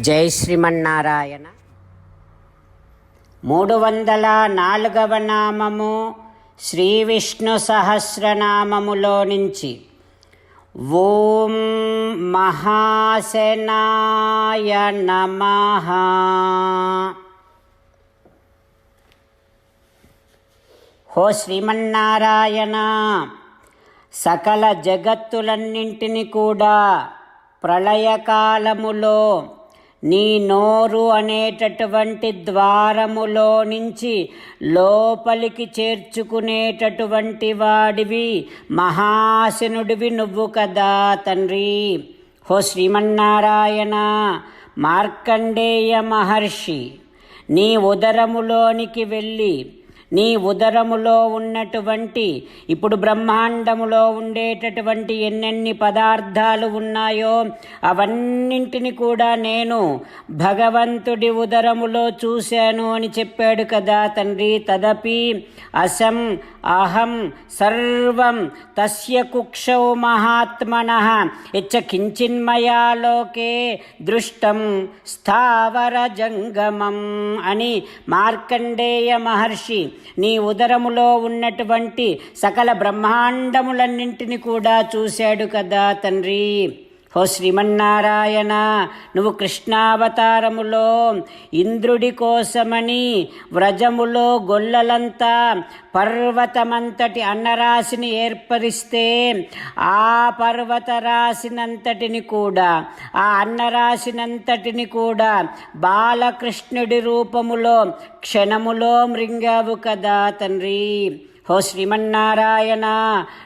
జై శ్రీమన్నారాయణ. మూడు వందల నాలుగవ నామము శ్రీ విష్ణు సహస్రనామములో నుంచి. ఓం మహాశనాయ నమ. హో శ్రీమన్నారాయణ సకల జగత్తులన్నింటిని కూడా ప్రళయకాలములో నీ నోరు అనేటటువంటి ద్వారములో నుంచి లోపలికి చేర్చుకునేటటువంటి వాడివి మహాశనుడివి నువ్వు కదా తండ్రి. హో శ్రీమన్నారాయణ మార్కండేయ మహర్షి నీ ఉదరములోనికి వెళ్ళి నీ ఉదరములో ఉన్నటువంటి ఇప్పుడు బ్రహ్మాండములో ఉండేటటువంటి ఎన్నెన్ని పదార్థాలు ఉన్నాయో అవన్నింటిని కూడా నేను భగవంతుడి ఉదరములో చూశాను అని చెప్పాడు కదా తండ్రి. తదపి అసం అహం సర్వం తస్య కుక్షౌ మహాత్మన. ఇచ్చ కించిన్మయా లోకే దృష్టం స్థావర జంగమం అని మార్కండేయ మహర్షి నీ ఉదరములో ఉన్నటువంటి సకల బ్రహ్మాండములన్నింటిని కూడా చూశాడు కదా తండ్రి. ఓ శ్రీమన్నారాయణ నువ్వు కృష్ణావతారములో ఇంద్రుడి కోసమని వ్రజములో గొల్లలంతా పర్వతమంతటి అన్నరాశిని ఏర్పరిస్తే ఆ పర్వతరాశినంతటిని కూడా ఆ అన్నరాశినంతటిని కూడా బాలకృష్ణుడి రూపములో క్షణములో మృంగావు కదా తండ్రి. హో శ్రీమన్నారాయణ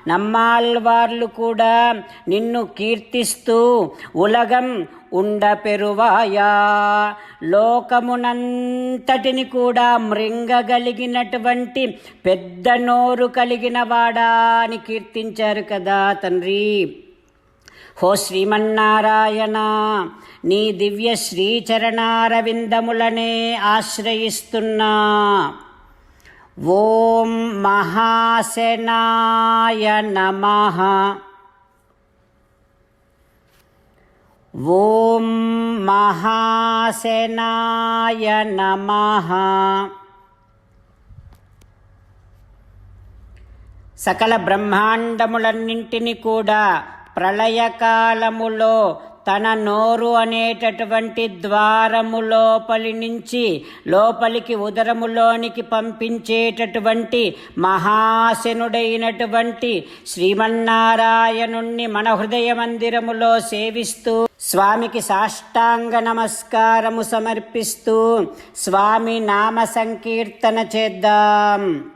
నమ్మాల్వార్లు కూడా నిన్ను కీర్తిస్తూ ఉలగం ఉండపెరువాయా. లోకమునంతటిని కూడా మృంగగలిగినటువంటి పెద్ద నోరు కలిగిన వాడా అని కీర్తించారు కదా తండ్రి. హో శ్రీమన్నారాయణ నీ దివ్య శ్రీచరణారవిందములనే ఆశ్రయిస్తున్నా. ఓం మహాశనాయ నమః. ఓం మహాశనాయ నమః. సకల బ్రహ్మాండములన్నింటినీ కూడా ప్రళయకాలములో తన నోరు అనేటటువంటి ద్వారము లోపలి నుంచి లోపలికి ఉదరములోనికి పంపించేటటువంటి మహాశనుడైనటువంటి శ్రీమన్నారాయణుణ్ణి మన హృదయ మందిరములో సేవిస్తూ స్వామికి సాష్టాంగ నమస్కారము సమర్పిస్తూ స్వామి నామ సంకీర్తన చేద్దాం.